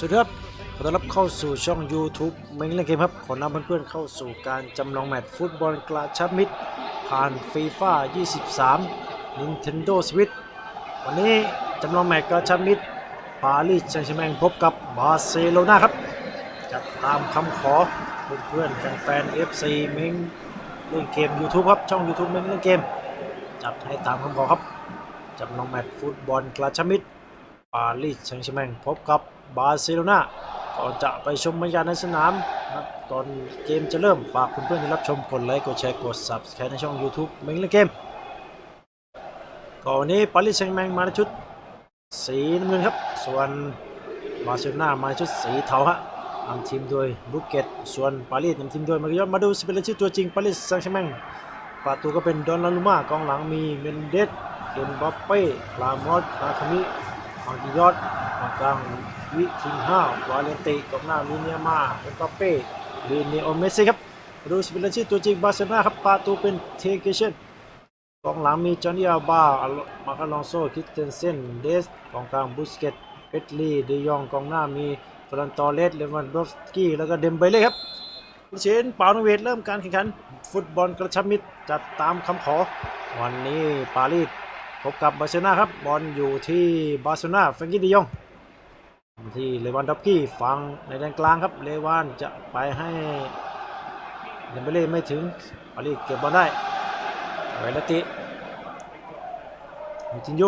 สวัสดีครับขอต้อนรับเข้าสู่ช่อง YouTube เมงเล่นเกมครับ ขอนำเพื่อนๆเข้าสู่การจำลองแมตช์ฟุตบอลกระชับมิตร ผ่านฟีฟ่า23 Nintendo Switch วันนี้จำลองแมตช์กระชับมิตรปารีสแซงต์แชร์แมงพบกับบาร์เซโลนาครับ จัดตามคำขอเพื่อนๆแฟนๆ FC เมงเล่นเกม YouTube ครับ ช่อง YouTube เมงเล่นเกม จัดให้ตามคำขอครับจำลองแมตช์ฟุตบอลกระชับมิตรปารีสแซงต์แชร์แมงพบกับ บาร์เซโลนาก่อนจะไปชมบรรยากาศในสนามนะครับตอนเกมจะเริ่มฝากเพื่อนๆที่รับชมกดไลค์กดแชร์กด Subscribe ในช่อง YouTube เมงเล่นเกมก่อนนี้ปารีสแซงต์แรมงมาในชุดสีน้ำเงินครับ ส่วนบาร์เซโลนามาในชุดสีเทาฮะนำทีมโดยบุกเกตส่วนปารีสนำทีมโดยมาริยอตมาดูสเปนชื่อตัวจริงปารีสแซงต์แรมงประตูก็เป็นดอนนารุมากองหลังมีเมนเดสเคนบัปเป้ลามอสอาคามิ มากิยอดมากลางวิทิงห้าวาเลนติกองหน้ามิเนียมาเอ็มบัปเป้ลีเนโอเมสซี่ครับดูสเปนชื่อตัวจริงบาร์เซโลนาครับประตูเป็นเทเกเชนกองหลังมีจอห์นนี่อัลบามาคาลองโซคิสเตนเซนเดสกองกลางบุสเกตเปตลีเดยองกองหน้ามีฟรานตอเลสเลวันดอฟสกี้แล้วก็เดมเบเล่ครับผู้เชนเปาโนเวทเริ่มการแข่งขัน ฟุตบอลกระชับมิตรจัดตามคำขอ วันนี้ปารีส พบกับบาร์เซโลนาครับ บอลอยู่ที่บาร์เซโลนาแฟรงกี้ดิยองที่เลวันดอฟกี้ฟังในแดนกลางครับ เลวานจะไปให้เดมเบเล่ไม่ถึงปารีสเก็บบอลได้เวลติมิจินโย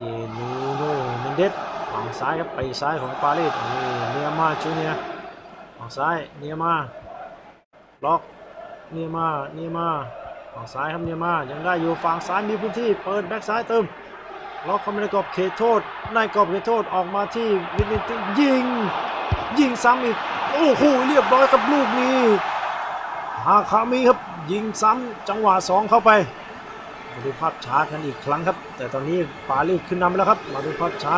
เยนูโนเมนเดสฝั่งซ้ายครับไปซ้ายของปารีสนี่เนียมาจูเนียฝั่งซ้ายเนียมาล็อกเนียมาเนียมา ฝั่งซ้ายครับเนียมายังได้อยู่ฝั่งซ้ายมีพื้นที่เปิดแบ็กซ้ายเติมล็อกเข้ามาในกรอบเขตโทษในกรอบเขตโทษออกมาที่วินนิตยิง ยิงซ้ำอีกโอ้โหเรียบร้อยครับลูกนี้ฮาคามิครับยิงซ้ำจังหวะสองเข้าไปมาดูภาพช้ากันอีกครั้งครับ แต่ตอนนี้ปารีสขึ้นนำแล้วครับ มาดูภาพช้า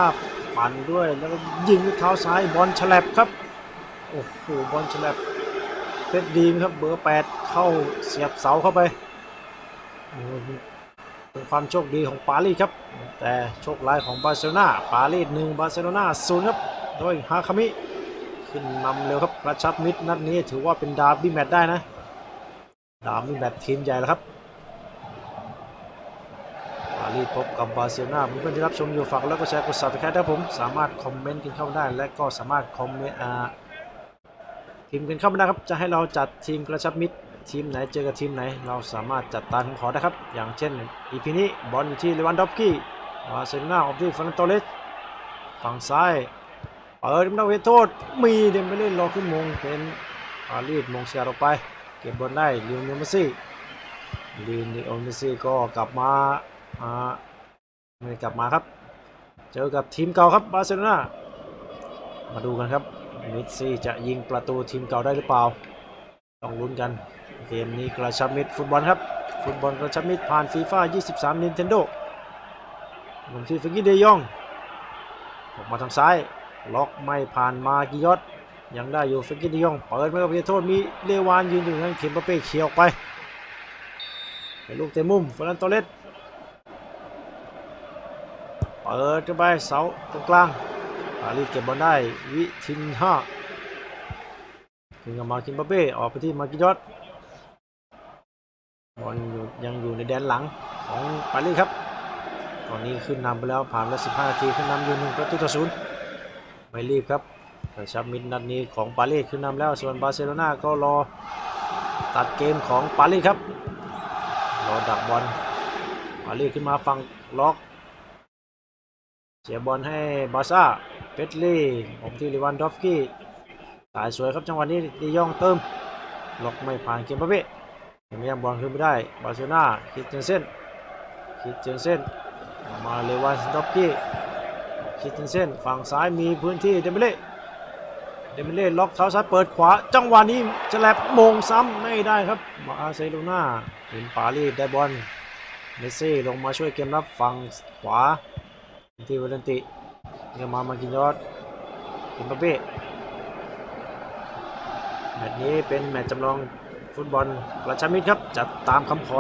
ปั่นด้วยแล้วก็ยิงด้วยเท้าซ้ายบอลฉลับครับโอ้โหบอลฉลับเพชรดีมครับเบอร์แปดเข้าเสียบเสาเข้าไป เป็นความโชคดีของปารีสครับ แต่โชคร้ายของบาร์เซโลนาปารีสหนึ่งบาร์เซโลนาศูนย์ครับโดยฮาคามิขึ้นนำเร็วครับกระชับมิดนัดนี้ถือว่าเป็นดาร์บี้แมตช์ได้นะ ดาร์บี้แมตช์ทีมใหญ่แล้วครับปารีสพบกับบาร์เซโลนาเพื่อนที่รับชมอยู่ฝากแล้วก็แชร์กด subscribe ครับผมสามารถคอมเมนต์กันเข้าได้ และก็สามารถคอมเมนต์ทีมกันเข้ามาได้ครับจะให้เราจัดทีมกระชับมิตร ทีมไหนเจอกับทีมไหน เราสามารถจัดตามคำขอได้ครับ อย่างเช่นอีพีนี้บอลอยู่ที่เลวันดอฟกี้บาเซโลนาออกที่ฟรานโตเลสฝั่งซ้ายเปิดนักเวทโทษมีเดมเบเล่รอขึ้นมงเป็นปารีสมงเสียออกไป เก็บบอลได้ลิโอเนลเมสซี่ลิโอเนลเมสซี่ก็กลับมาอ่าไม่กลับมาครับ เจอกับทีมเก่าครับบาร์เซโลนามาดูกันครับเมสซี่จะยิงประตูทีมเก่าได้หรือเปล่า ต้องลุ้นกัน เกมนี้กระชับมิตรฟุตบอลครับ ฟุตบอลกระชับมิตรผ่านฟีฟ่า23 Nintendo ลงที่ฟิกกี้เดยองออกมาทางซ้าย ล็อกไม่ผ่านมากิยอตยังได้อยู่ฟิกกี้เดยอง เปิดไม่กับเพียโทษมีเลวานยืนอยู่ทางเข็มปาเป้เขียวออกไปเป็นลูกเตะมุมฟรนันโตเลสเปิดเข้าไปเสาตรงกลางปารีสเก็บบอลได้วิทินห้าถึงกับมาคิมบาเป้ออกไปที่มากิยอต บอลอยู่ยังอยู่ในแดนหลังของปารีสครับ ตอนนี้ขึ้นนำไปแล้วผ่านแล้ว15 นาทีขึ้นนำอยู่หนึ่งประตูต่อศูนย์ไม่รีบครับกระชับมิดนัดนี้ของปารีสขึ้นนำแล้วส่วนบาร์เซโลนาก็รอตัดเกมของปารีสครับ รอดักบอลปารีสขึ้นมาฝั่งล็อกเสียบอลให้บาซ่าเปตลี่ออกที่ลิวันดอฟกี้สายสวยครับจังหวะนี้ดียองเติมล็อกไม่ผ่านเกมปาเป้ ยังยังบอลขึ้นไม่ได้ บาร์เซโลนาคิดเจนเซนคิดเจนเซนมาเลวันสต็อปกี้คิดเจนเซนฝั่งซ้ายมีพื้นที่เดมเบเล่เดมเบเล่ล็อกเท้าซ้ายเปิดขวา จังหวะนี้จะแลบมงซ้ำไม่ได้ครับ บาร์เซโลนาเห็นปารีสได้บอล เมสซี่ลงมาช่วยเกมรับฝั่งขวาที่เวลันติยังมามากินยอดเกมปาเป้แมตช์นี้เป็นแมตช์จำลอง ฟุตบอลประชามิตรครับจัดตามคำขอ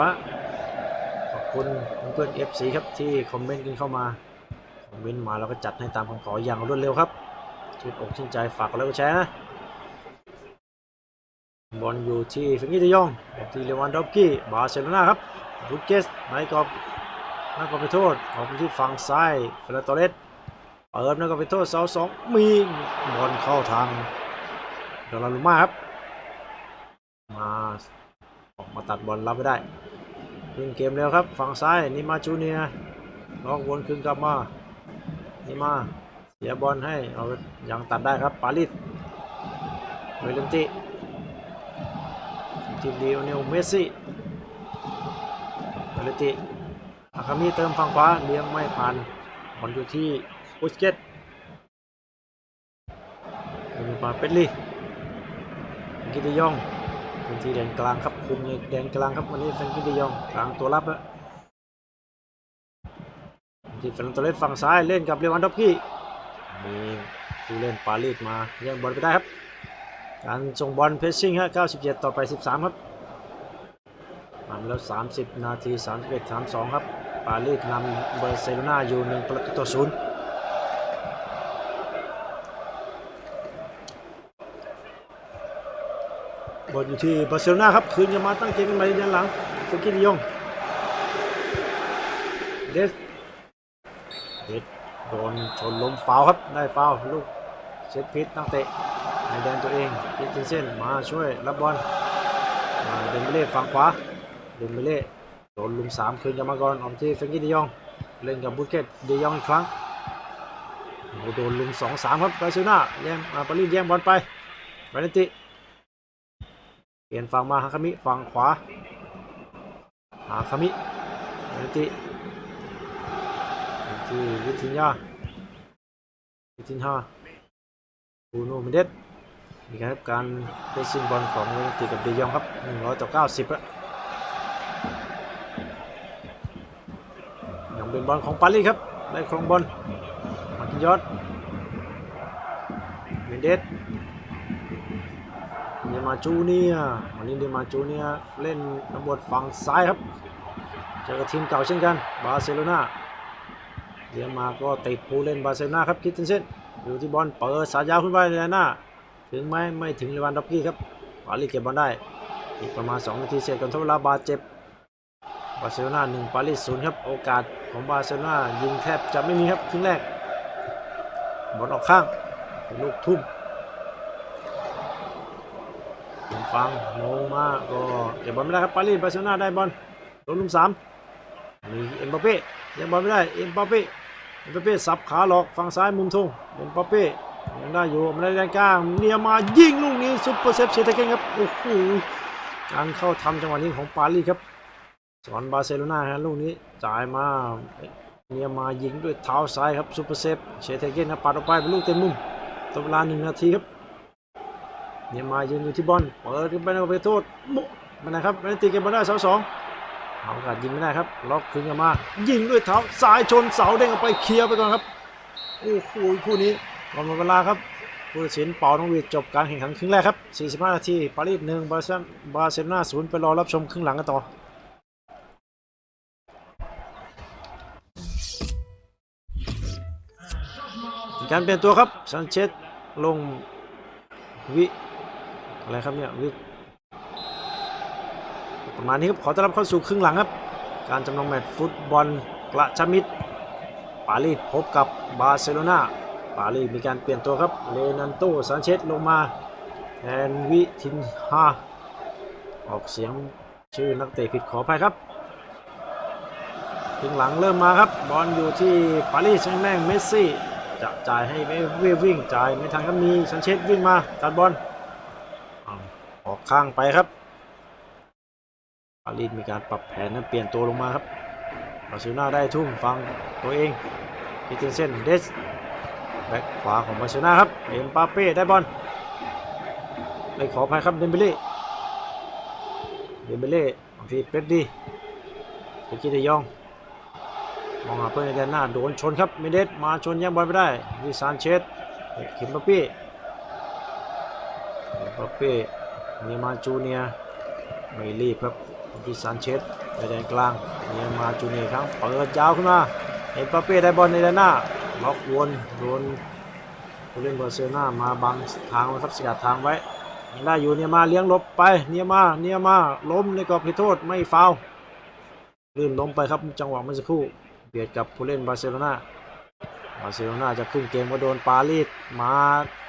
ขอบคุณเพื่อนๆ FC ครับที่คอมเมนต์กันเข้ามา คอมเว้นมาแล้วก็จัดให้ตามคำขออย่างรวดเร็วครับชื่นอกชื่นใจฝากกดไลค์กดแชร์นะบอลอยู่ที่ฟิงกี้ de ยองที่เลวันดอฟกี้บาร์เซโลนาครับบุสเกสในกอบน้ากอบไปโทษออกไปที่ฝั่งซ้ายเฟรนโตเรสเปิดน้ากอบไปโทษเสาสองมีบอลเข้าทางดอลลารุมาครับ มาออกมาตัดบอลรับไม่ได้ขึ้นเกมเร็วครับ ฝั่งซ้ายนิมาจูเนียล็อกวนคืนกลับมานิมาเสียบอลให้เอายังตัดได้ครับปาลิสเวเลนติทีเดียวเนลเมสซี่เวเลนติอาคามิเติมฝั่งขวาเลี้ยงไม่ผ่านบอลอยู่ที่บุสเกตมีปาเปตลีกิติยอง พื้นที่แดนกลางครับคุมแดนกลางครับวันนี้แฟรงกี้ดิยองกลางตัวรับนะที่ฟันตัวเล็กฝั่งซ้ายเล่นกับเรวันดอฟกี้มีผู้เล่นปารีสมาแย่งบอลไปได้ครับ การส่งบอลเพชชิ่งฮะ97 ต่อไป 13 ครับนำแล้ว 30 นาที 31 32 ครับ ปารีสนำเบอร์เซโลนาอยู่ 1 ประตูต่อ 0 อลอยู่ที่บาร์เซโลนาครับคืนจะมาตั้งเกมกันใหม่ด้านหลังเฟกี้ดิยองเดสเดสโดนชนล้มฟาวครับได้ฟาวล์ลูกเซตพิษตั้งเตะในแดนตัวเองพิสตินเซนมาช่วยรับบอลมาเดนเบเล่ฝั่งขวาเดนเบเล่โดนลุมสามคืนจะมาก่อนออกที่เฟกี้ดิยองเล่นกับบุเกตดิยองอีกครั้งโดนลุมสองสามครับบาร์เซโลนาแย่งอ่าปารีสแย่งบอลไปเวเลนติ เปลี่ยนฝั่งมาฮาคามิฝั่งขวาฮาคามิเนติที่วิทินยาวิทินฮาบูโนเมเดสมีการับการเดซินบอลของเวนติกับเดยองครับ100ต่อ90แล้วยังเป็นบอลของปารีสครับได้ครองบอลมากินยอดเมนเดส ดมาจูเนียวันนี้เดมาจูเนียเล่นตำบทฝั่งซ้ายครับเจอกับทีมเก่าเช่นกันบาร์เซโลนาเลี้ยมาก็ติดผู้เล่นบาร์เซโลนาครับคิดเส้นอยู่ที่บอลเปิดสายยาวขึ้นไปเลยน้าถึงไหมไม่ถึงเลวันด็อกกี้ครับปารีสเก็บบอลได้ อีกประมาณ 2 นาทีเสร็จก่อนทเวลาบาดเจ็บบาร์เซโลนา1ปารีส0ครับโอกาสของบาร์เซโลนายิงแทบจะไม่มีครับครึ่งแรกบอลออกข้างเป็นลูกทุ่ม ผมฟังลงมาก็เก็บบอลไม่ได้ครับปารีสบาร์เซโลนาได้บอลโดนลุมสามมีเอ็มบัปเป้ยังบอลไม่ได้เอ็มบัปเป้เอ็มบัปเป้สับขาหลอกฝั่งซ้ายมุมทงเอ็มบัปเป้ยังได้อยู่ไม่ได้ด้านกลางเนียมายิงลูกนี้ซุปเปอร์เซฟเชตเกนครับโอ้โหการเข้าทำจังหวะนี้ของปารีสครับสอนบาร์เซโลนาฮะลูกนี้จ่ายมาเนียมายิงด้วยเท้าซ้ายครับซุปเปอร์เซฟเชตเกนครับปัดออกไปเป็นลูกเต็มมุมตัวเวลาหนึ่งนาทีครับ เนี่ยมายืนอยู่ที่บอลเปิดขึ้นไปในไปโทษมุมันนะครับไม่ได้ตีเกมบอลได้เสาสองเอาโอกาสยิงไม่ได้ครับ ล็อกคืนกลับมา ยิงด้วยเท้าซ้ายชนเสาเด้งออกไปเคลียร์ไปก่อนครับ โอ้โหคู่นี้ก่อนหมดเวลาครับผู้ตัดสินเป่าน้องวีดจบการแข่งขันครึ่งแรกครับ 45 นาที ปารีสหนึ่งบาร์เซบาเซโลนาศูนย์ไปรอรับชมครึ่งหลังกันต่อการเปลี่ยนตัวครับ ซันเชสลงวิ อะไรครับเนี่ยวิประมาณนี้ครับขอต้อนรับเข้าสู่ครึ่งหลังครับ การจำลองแมตช์ฟุตบอลกระชับมิตรปารีสพบกับบาร์เซโลนาปารีสมีการเปลี่ยนตัวครับเลนันโตซันเชสลงมาแทนวิทินฮาออกเสียงชื่อนักเตะผิดขออภัยครับครึ่งหลังเริ่มมาครับบอลอยู่ที่ปารีสแซงแมงเมสซี่จะจ่ายให้เววิ่งจ่ายไม่ทันก็มีซันเชสวิ่งมาตัดบอล ข้างไปครับปารีสมีการปรับแผนนั้นเปลี่ยนตัวลงมาครับบาร์เซโลนาได้ทุ่มฟังตัวเองพิเทนเซนเดสแบ็คขวาของบาร์เซโลนาครับเอ็มปาเป้ได้บอลไม่ขออภัยครับเดมเบเล่เดมเบเล่บางทีเป็ดดีเฟกิเดยองมองหาเพื่อนในแดนหน้าโดนชนครับเมเดสมาชนแย่งบอลไปได้ดิซานเชสคิมบัปปี้คิมบัปปี้ เนียมาจูเนียไม่รีบครับดิซานเชสในแดนกลางเนียมาจูเนียครับเปิดยาวขึ้นมาเอ็มบัปเป้ได้บอลในแดนหน้าล็อกวนโดนผู้เล่นบาร์เซโลนามาบังทางไว้ครับสกัดทางไว้ยังได้อยู่เนียมาเลี้ยงลบไปเนียมาเนียมาล้มในกรอบเขตโทษไม่ฟาวล์ลื่นล้มไปครับจังหวะเมื่อสักครู่เบียดกับผู้เล่นบาร์เซโลนาบาร์เซโลนาจะขึ้นเกมก็โดนปารีสมา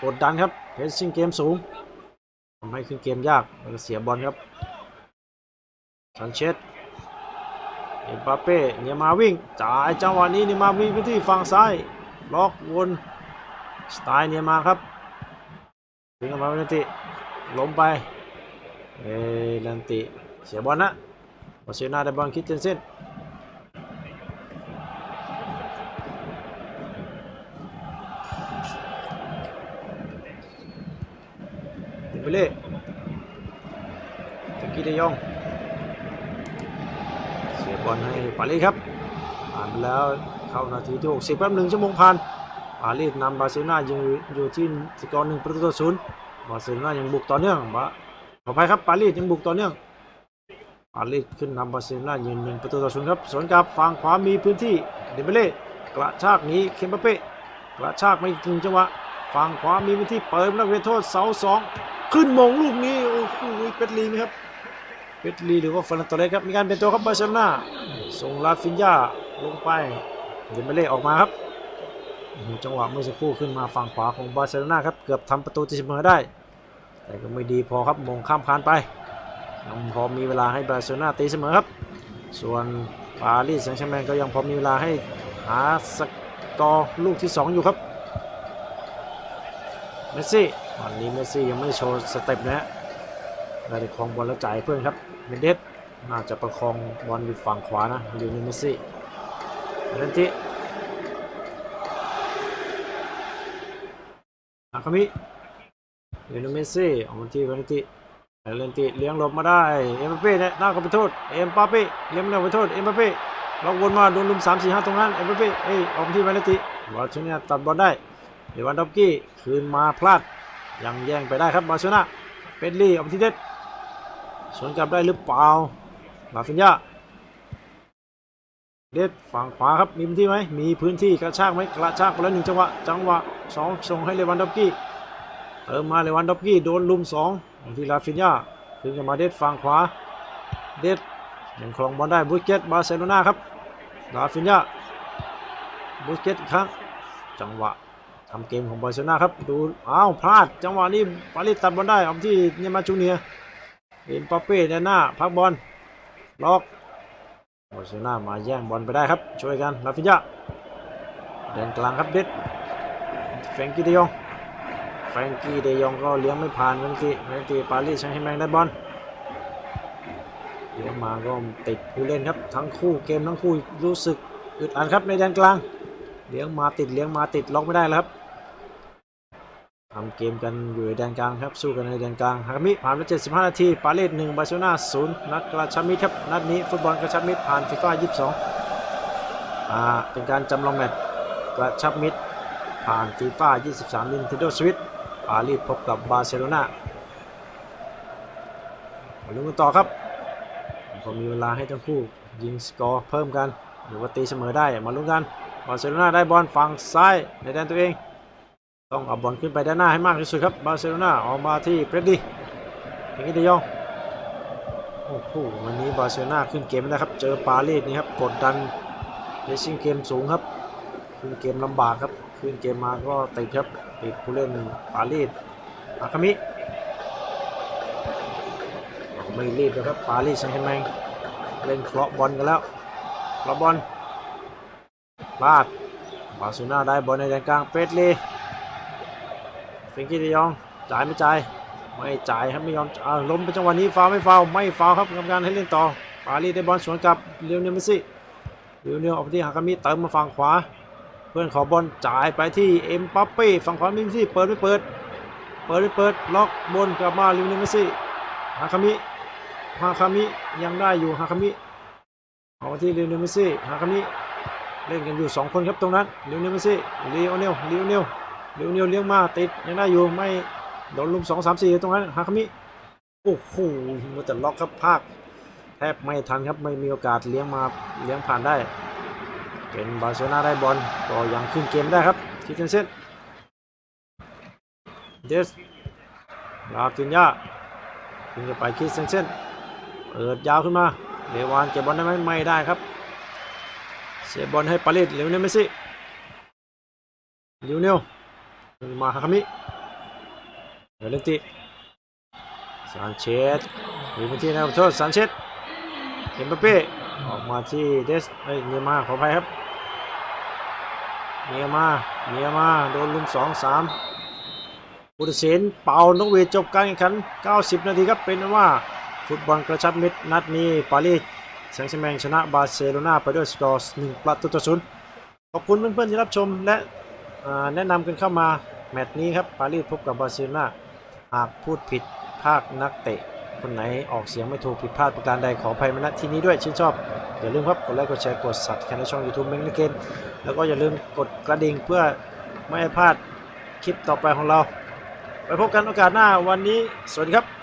กดดันครับเพสซิ่งเกมสูง ทำให้ขึ้นเกมยากแล้วก็เสียบอลครับซันเชสเอ็มบัปเป้เนี่ยมาวิ่งจ่ายจังหวะนี้เนี่ยมาวิ่งไปที่ฝั่งซ้ายล็อกวนสไตล์เนี่ยมาครับวิ่งออกมาเวนติล้มไปเอลันติเสียบอลนะบาร์เซโลนาได้บอลคิดเจนเซน มเบเล่ตะกี้เดยอง เสียบอลให้ปารีสครับผ่านไปแล้วเข้านาทีที่60แป๊บหนึ่งชั่วโมงผ่านปารีสนำบาร์เซโลนายังอยู่ที่สกอร์หนึ่งประตูต่อศูนย์บาร์เซโลนายังบุกต่อเนื่องบะขออภัยครับปารีสยังบุกต่อเนื่องปารีสขึ้นนำบาร์เซโลนายืนหนึ่งประตูต่อศูนย์ครับสวนกลับฝั่งขวามีพื้นที่เดเบเล่กระชากหนี้เคมเปเป้กระชากไม่ถึงจังหวะฝั่งขวามีพื้นที่เปิดแล้วเวทโทษเสาสอง ขึ้นมงลูกนี้โอ้โหเป็ดลีไหมครับเปตลีหรือว่าฟันตเลสครับมีการเป็นตัวครับบาเซลนาส่งลาฟินยาลงไปเดมเบเล่ออกมาครับจังหวะเมื่อสักครู่ขึ้นมาฝั่งขวาของบาร์เซโลนาครับเกือบทำประตูตีเสมอได้ แต่ก็ไม่ดีพอครับมงข้ามคานไปยังพอมีเวลาให้บาร์เซโลนาตีเสมอครับ ส่วนปารีสแซงต์แชร์แมงก็ยังพอมีเวลาให้หาสกอร์ลูกที่ 2 อยู่ครับเมสซี่ วันนี้เมสซี่ยังไม่โชว์สเต็ปนะฮะได้แต่ครองบอลแล้วจ่ายเพื่อนครับเมนเดสน่าจะประคองบอลอยู่ฝั่งขวานะลิโอเนลเมสซี่เรนติอาคามิลิโอเนลเมสซี่ออกมาที่เรนติเรนติเลี้ยงหลบมาได้ เอ็มบัปเป้เนี่ยน้าก็ไปโทษ เอ็มบัปเป้เลี้ยงไม่ได้ไปโทษ เอ็มบัปเป้เราวนมาโดนลุม3 4 5ตรงนั้น เอ็มบัปเป้เอ้ยออกมาที่เรนติบอลชเนี่ยตัดบอลได้ เดวันด็อกกี้คืนมาพลาด ยังแย่งไปได้ครับบาร์เซโลนาเปนลี่ออกที่เด็ดสวนกลับได้หรือเปล่าลาฟินยาเด็ดฝั่งขวาครับมีพื้นที่ไหมมีพื้นที่กระชากไหมกระชากคนละหนึ่งจังหวะจังหวะสองส่งให้เลวันดอฟกี้เติมมาเลวันดอฟกี้โดนลุมสองของที่ลาฟินยาคืนกลับมาเด็ดฝั่งขวาเด็ดยังครองบอลได้บุสเกตบาร์เซโลนาครับลาฟินยาบุสเกตครั้งจังหวะ ทำเกมของบาร์เซโลนาครับดูอ้าวพลาดจังหวะนี้ปารีสตัดบอลได้เอาที่เนยมาจูเนียเอ็มปาเป้แดนหน้าพักบอลล็อกบาร์เซโลนามาแย่งบอลไปได้ครับช่วยกันลาฟินยาแดนกลางครับเด็ดแฟงกี้เดยองแฟงกี้เดยองก็เลี้ยงไม่ผ่านเมื่อกี้เมื่อกี้ปารีสใช้ให้แมงได้บอลเลี้ยงมาก็ติดผู้เล่นครับทั้งคู่เกมทั้งคู่รู้สึกอึดอัดครับในแดนกลางเลี้ยงมาติดเลี้ยงมาติดล็อกไม่ได้แล้วครับ ทำเกมกันอยู่ในแดนกลางครับสู้กันในแดนกลางฮากามิผ่านไป75 นาที ปาเลส1บาร์เซโลนา0นัดกระชับมิตรครับ นัดนี้ฟุตบอลกระชับมิตรผ่านฟีฟ่า22อ่าเป็นการจำลองแมตช์กระชับมิตรผ่านฟีฟ่า23 Nintendo Switch ปารีสพบกับบาร์เซโลนามาลุ้นกันต่อครับพอมีเวลาให้ทั้งคู่ยิงสกอร์เพิ่มกันหรือว่าตีเสมอได้มาลุ้นกันบาร์เซโลนาได้บอลฝั่งซ้ายในแดนตัวเอง ต้องเอาบอลขึ้นไปด้านหน้าให้มากที่สุดครับบาร์เซโลนาออกมาที่เฟรดดี้อย่างนี้เดยองโอ้โหวันนี้บาร์เซโลนาขึ้นเกมไม่ได้ครับ เจอปารีสนี่ครับกดดันเลสซิ่งเกมสูงครับ ขึ้นเกมลำบากครับ ขึ้นเกมมาก็ติดครับติดผู้เล่นปารีสอาคามิไม่รีบนะครับปารีสแซงต์แชร์แมงเล่นเคราะบอลกันแล้วเคราะบอลพลาดบาร์เซโลนาได้บอลในแดนกลางเปตลี เฟรงกี้เดยองจ่ายไม่จ่ายไม่จ่ายครับไม่ยอมอ่าล้มไปจังหวะนี้ฟาวไม่ฟาวไม่ฟาวครับกรรมการให้เล่นต่อปารีสได้บอลสวนกลับเลียวเนลเมสซี่เลียวเนลออกไปที่ฮากามิเติมมาฝั่งขวา เพื่อนขอบอลจ่ายไปที่เอ็มปัปเป้ฝั่งขวามิเมซี่เปิดไม่เปิด เปิดไม่เปิดล็อกบนกลับมาเลียวเนลเมสซี่ฮากามิฮากามิยังได้อยู่ฮากามิออกมาที่เลียวเนลเมสซี่ฮากามิเล่นกันอยู่ 2 คนครับตรงนั้นเลียวเนลเมสซี่เลียวเนลเลียวเนล เลียวเนลเลี้ยงมาติดยังได้อยู่ไม่โดนลุม2 3 4ตรงนั้นฮาคามิโอ้โหมันจะล็อกครับภาคแทบไม่ทันครับไม่มีโอกาสเลี้ยงมาเลี้ยงผ่านได้ เป็นบาร์เซโลนาได้บอลก็ยังขึ้นเกมได้ครับคิดเซนเซนเดสลาฟินยาขึ้นจะไปคิดเซนเซนเปิดยาวขึ้นมาเลวานเก็บบอลได้ไหมไม่ได้ครับ เสียบอลให้ปาเลตเลวเนลเมซี่ลิวเนล มาฮาคามิเอเลนติซานเชสมีพื้นที่นะครับโทษซานเชสเอ็มบัปเป้ออกมาที่เดสเอ้ยเนียมาขออภัยครับเนียมาเนียมาโดนลุมสองสามผู้ตัดสินเป่านกหวีดจบการแข่งขัน 90 นาทีครับเป็นว่าฟุตบอลกระชับมิตรนัดนี้ปารีสแซงต์แชร์แมงชนะบาร์เซโลนาไปด้วยสกอร์หนึ่งประตูต่อศูนย์ขอบคุณเพื่อนๆที่รับชมและ แนะนำกันเข้ามาแมตช์นี้ครับปารีสพบกับบาร์เซโลนาหากพูดผิดภาคนักเตะ คนไหนออกเสียงไม่ถูกผิดพลาดประการใดขออภัยมาณที่นี้ด้วยชื่นชอบ อย่าลืมครับกดไลค์กดแชร์กด subscribe ในช่อง YouTube เมงนเกนแล้วก็อย่าลืมกดกระดิ่งเพื่อไม่ให้พลาดคลิปต่อไปของเรา ไปพบกันโอกาสหน้าวันนี้ สวัสดีครับ